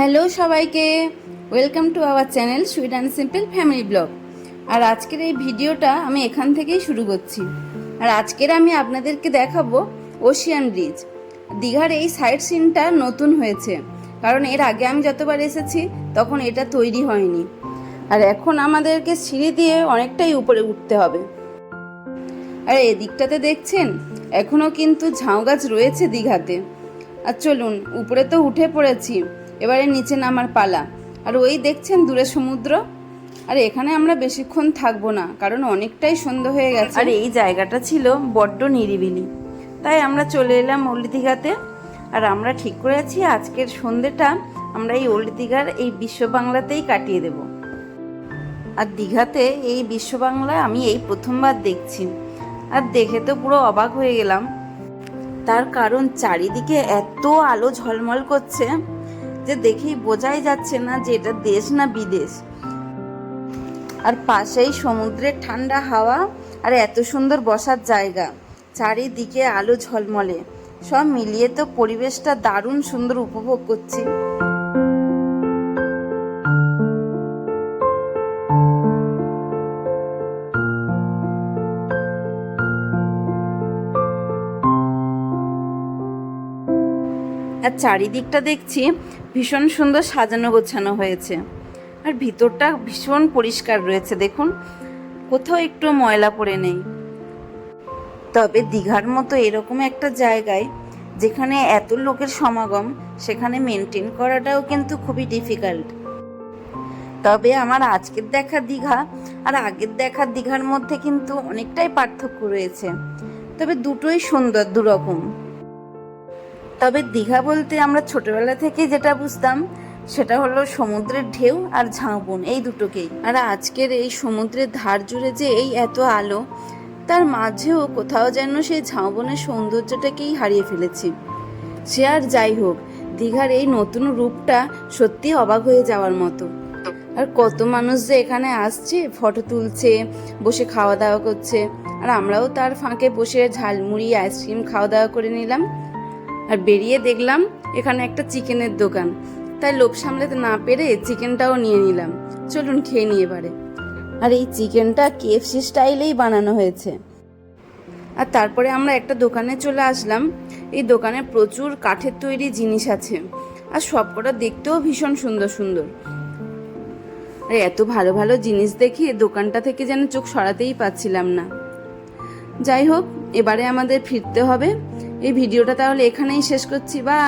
Hello সবাইকে, welcome to our channel sweet and simple family blog. আর আজকের এই ভিডিওটা আমি এখান থেকেই শুরু করছি। আর আজকের আমি আপনাদেরকে দেখাবো ওশিয়ান ব্রিজ। দীঘার এই সাইড সিনটা নতুন হয়েছে। কারণ এর আগে আমি যতবার এসেছি, তখন এটা তৈরি হয়নি। আর এখন আমাদেরকে সিঁড়ি দিয়ে অনেকটাই উপরে উঠতে হবে। আর এদিকটাতে দেখছেন এখনও কিন্তু ঝাউ গাছ রয়েছে দীঘাতে। আর চলুন, উপরে তো উঠে পড়েছি। এবারে নিচে নামার পালা। আর ওই দেখছেন দূরে সমুদ্র? আর এখানে আমরা বেশিক্ষণ থাকব না, কারণ অনেকটাই সন্ধ্যা হয়ে গেছে। আর এই জায়গাটা ছিল বড্ড নিরিবিলি। তাই আমরা চলে এলাম ওল্ড দীঘাতে আর আমরা ঠিক করেছি আজকের সন্ধ্যেটা আমরা এই ওল্ড দীঘার এই বিশ্ব বাংলাতেই কাটিয়ে দেব। আর দীঘাতে এই বিশ্ব বাংলায় আমি এই প্রথমবার দেখছি। আর দেখে তো পুরো অবাক হয়ে গেলাম। তার কারণ চারিদিকে এত আলো ঝলমল করছে। যে দেখেই বোঝাই যাচ্ছে না যে এটা দেশ না বিদেশ। আর পাশেই সমুদ্রের ঠান্ডা হাওয়া আর এত সুন্দর বসার জায়গা। চারিদিকে আলো ঝলমলে। সব মিলিয়ে তো পরিবেশটা দারুণ সুন্দর উপভোগ করছি। আর চারিদিকটা দেখছি ভীষণ সুন্দর সাজানো গোছানো হয়েছে। আর ভিতরটা ভীষণ পরিষ্কার রয়েছে, দেখুন। কোথাও একটু ময়লা পড়ে নেই। তবে দীঘার মতো এরকম একটা জায়গায় যেখানে এত লোকের সমাগম, সেখানে মেনটেন করাটাও কিন্তু খুবই ডিফিকাল্ট তবে আমার আজকের দেখা দীঘা আর আগের দেখা দীঘার মধ্যে কিন্তু অনেকটাই পার্থক্য রয়েছে। তবে দুটোই সুন্দর, দুরকম। তবে দীঘা বলতে আমরা ছোটবেলা থেকে যেটা বুঝতাম, সেটা হলো সমুদ্রের ঢেউ আর ঝাউবন, এই দুটোকেই। আর আজকের এই সমুদ্রের ধার জুড়ে যে এই এত আলো, তার মাঝেও কোথাও যেন সেই ঝাউবনের সৌন্দর্যটাকেই হারিয়ে ফেলেছি। সে আর যাই হোক, দীঘার এই নতুন রূপটা সত্যি অবাক হয়ে যাওয়ার মতো। আর কত মানুষ যে এখানে আসছে, ফটো তুলছে, বসে খাওয়া দাওয়া করছে। আর আমরাও তার ফাঁকে বসে ঝালমুড়ি আইসক্রিম খাওয়া দাওয়া করে নিলাম। আর বেরিয়ে দেখলাম এখানে একটা চিকেনের দোকান। তাই লোভ সামলাতে না পেরে চিকেনটাও নিয়ে নিলাম। চলুন খেয়ে নিয়ে এবারে। আর এই চিকেনটা কেএফসি স্টাইলেই বানানো হয়েছে। আর তারপরে আমরা একটা দোকানে চলে আসলাম। এই দোকানে প্রচুর কাঠের তৈরি জিনিস আছে। আর সবকটা দেখতেও ভীষণ সুন্দর সুন্দর। আর, এত ভালো ভালো জিনিস দেখে দোকানটা থেকে যেন চোখ সরাতেই পাচ্ছিলাম না। যাই হোক, এবারে আমাদের ফিরতে হবে। এই ভিডিওটা তাহলে এখানেই শেষ করছি। বা